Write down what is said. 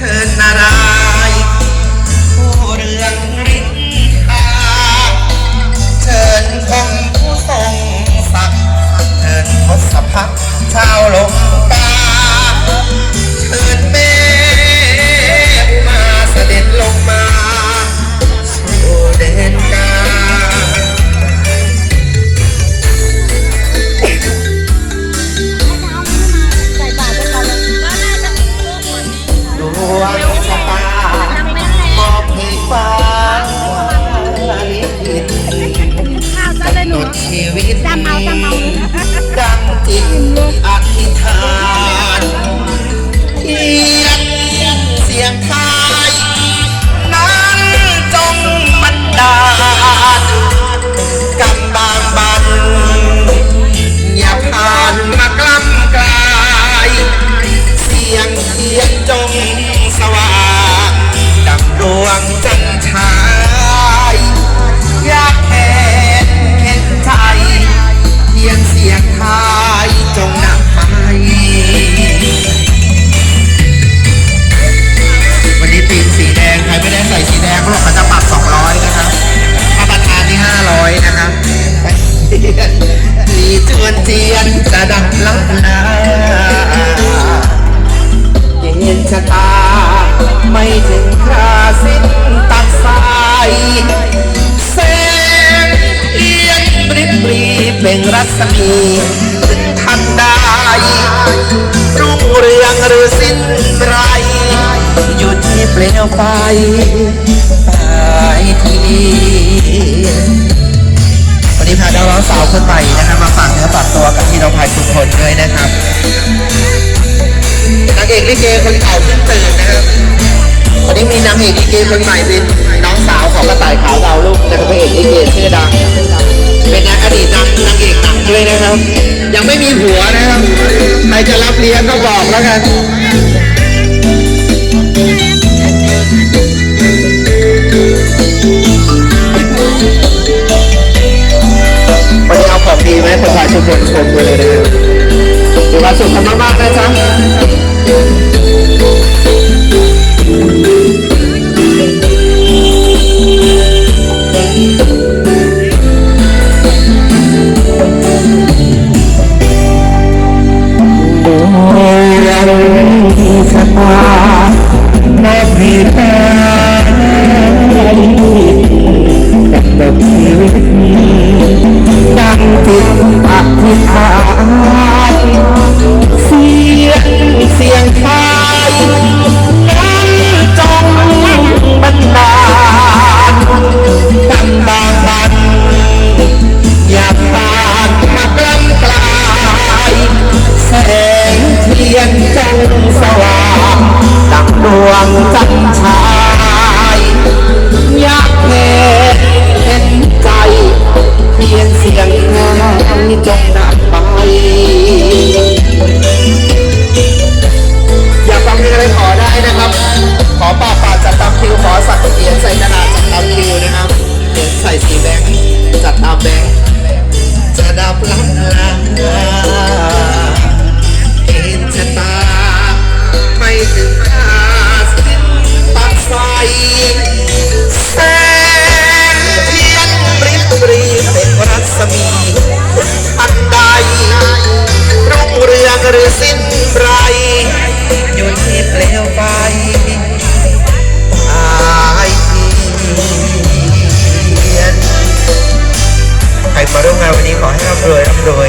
ชิญนารายผู้เรืองฤทธิ์ตาเชิญคงผู้ทรงศักดิ์เชิญทศพัฒชาวโล ฟ้าชีวิต สมีถึงทันได้รุ่งเรืองหรือสิ้นไรอยู่ที่เปลวไฟปายทีวันนี้พาดาวร้องสาวคนใหม่นะครับมาฝากเนื้อฝากตัวกับพี่น้องพายทุกคนด้วยนะครับนางเอกลิเกคนเก่าเพิ่งตื่นนะครับวันนี้มีนางเอกลิเกคนใหม่เป็นน้องสาวของกระต่ายขาวเราลูก ยังไม่มีผัวนะครับ ใครจะรับเลี้ยงก็บอกแล้วกันวันนี้เอาของดีไหมประชาชนชมกันเลยนะรับเดี๋มาสุขกันมากๆนะจ๊ะ Wow. ไร อยู่ที่เปลวไฟ